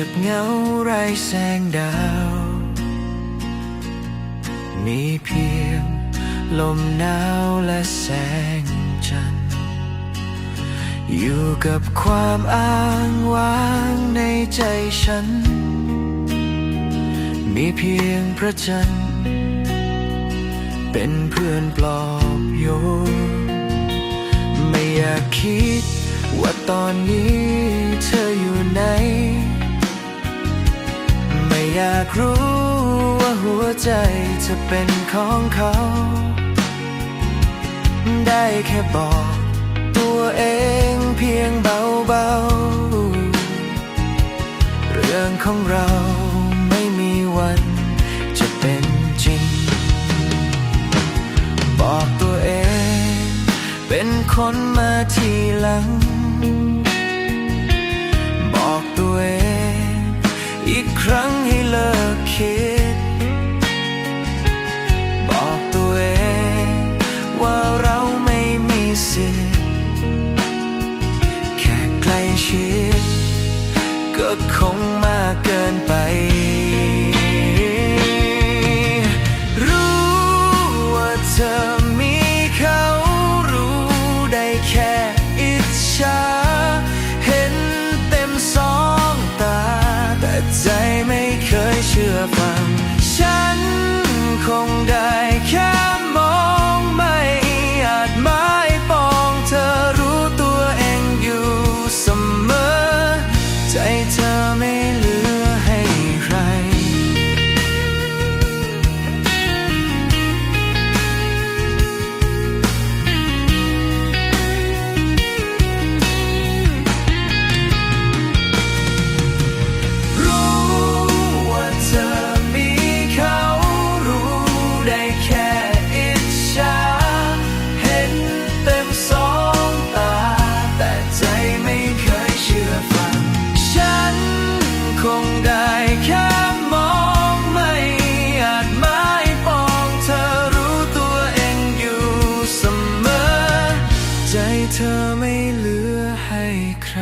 ยบเงาไรแสงดาว มีเพียงลมหนาวและแสงจันทร์ อยู่กับความอ้างว้างในใจฉัน มีเพียงพระจันทร์ เป็นเพื่อนปลอบโยน ไม่อยากคิดว่าตอนนี้ รู้ว่าหัวใจจะเป็นของเขา ได้แค่บอกตัวเองเพียงเบาๆ เรื่องของเราไม่มีวันจะเป็นจริง บอกตัวเองเป็นคนมาทีหลัง ใกล้ชิดก็คงมากเกิน ได้แค่มองไม่อาจหมายปองเธอรู้ตัวเองอยู่เสมอ ใจเธอไม่เหลือให้ใคร